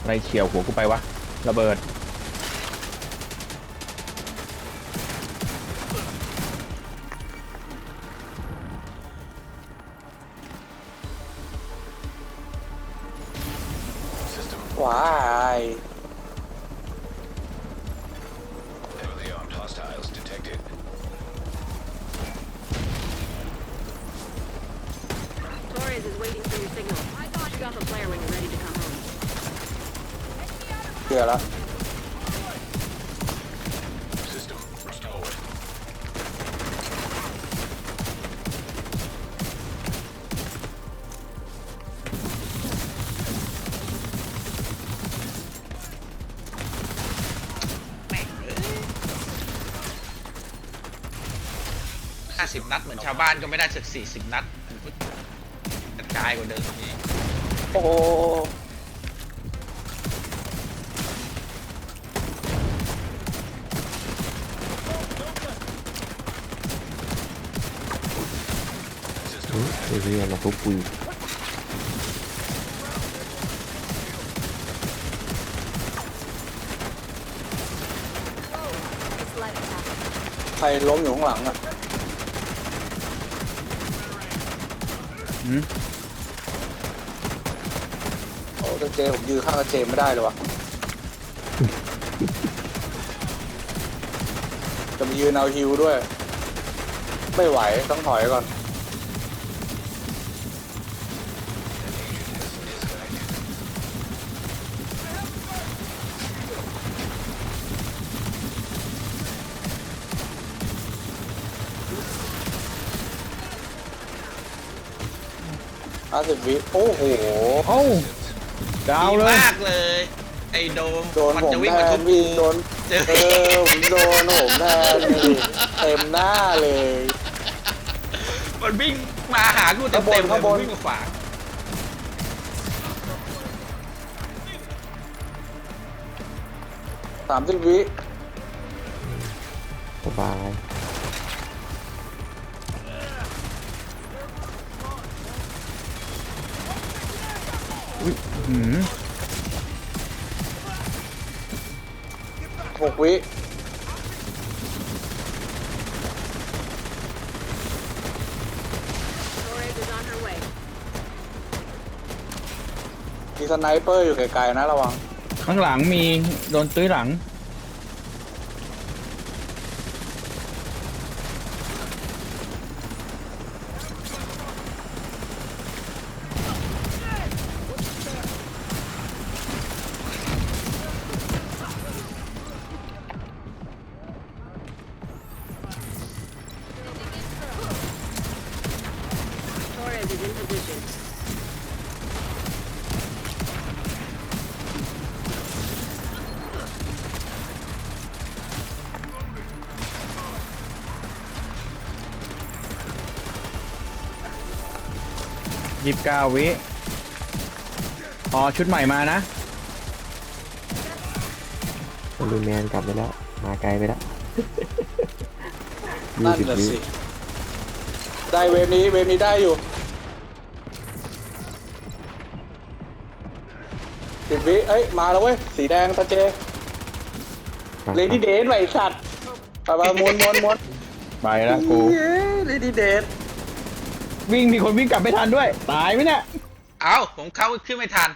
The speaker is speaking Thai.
อะไรเฉียวหัวกูไปวะ ระเบิดว้าย Heavily armed hostiles detected. Torres กลือแล้ว System restored. ห้าสิบนัด เหมือนชาวบ้านก็ไม่ได้สักสี่สิบนัดกระจายกว่าเดิมอีกโอ้โห ไอ้เรียมาทุบปุยใครล้มอยู่ข้างหลังอะหืมโอ้แต่เจผมยืนข้างกับเจไม่ได้เลยวะจะมายืนเอาฮิวด้วย ไม่ไหวต้องถอยก่อน ห้าสิบวิโอ้โห เอ้าดาวดีเลยมากเลย ไอ้โดมโดนมันผมจะวิ่งแทมาทุนบวิ่กูงโดนเจอ เออผมโดนผมแทนนี่เต็มหน้าเลย มันวิ่งมาหากูเต็มข้างบนเต็มเลยข้างบมัน นวิ่งมาขวางสามสิบวิสบาย หืมหกวิ Torres is on her way. มีสไนเปอร์อยู่ไกลๆนะระวัง ข้างหลังมีโดนตื้อหลัง Torres is in position. ยี่สิบเก้าวิพอชุดใหม่มานะบอลลูนแมนกลับไปแล้ว มาไกลไปแล้วนั่นยี่สิบน่ะวิสิ ได้เวฟนี้เวฟนี้ได้อยู่ สิบวิเอ้ย มาแล้วเว้ย สีแดงตาเจเลดี้เดทไอสัตว์ไปไปมวนมวนมวนไปแล้วกูเย้เลดี้เดทวิ่งมีคนวิ่งกลับไม่ทันด้วย ตายไหมเนี่ยเอ้าผมเข้าขึ้นไม่ทัน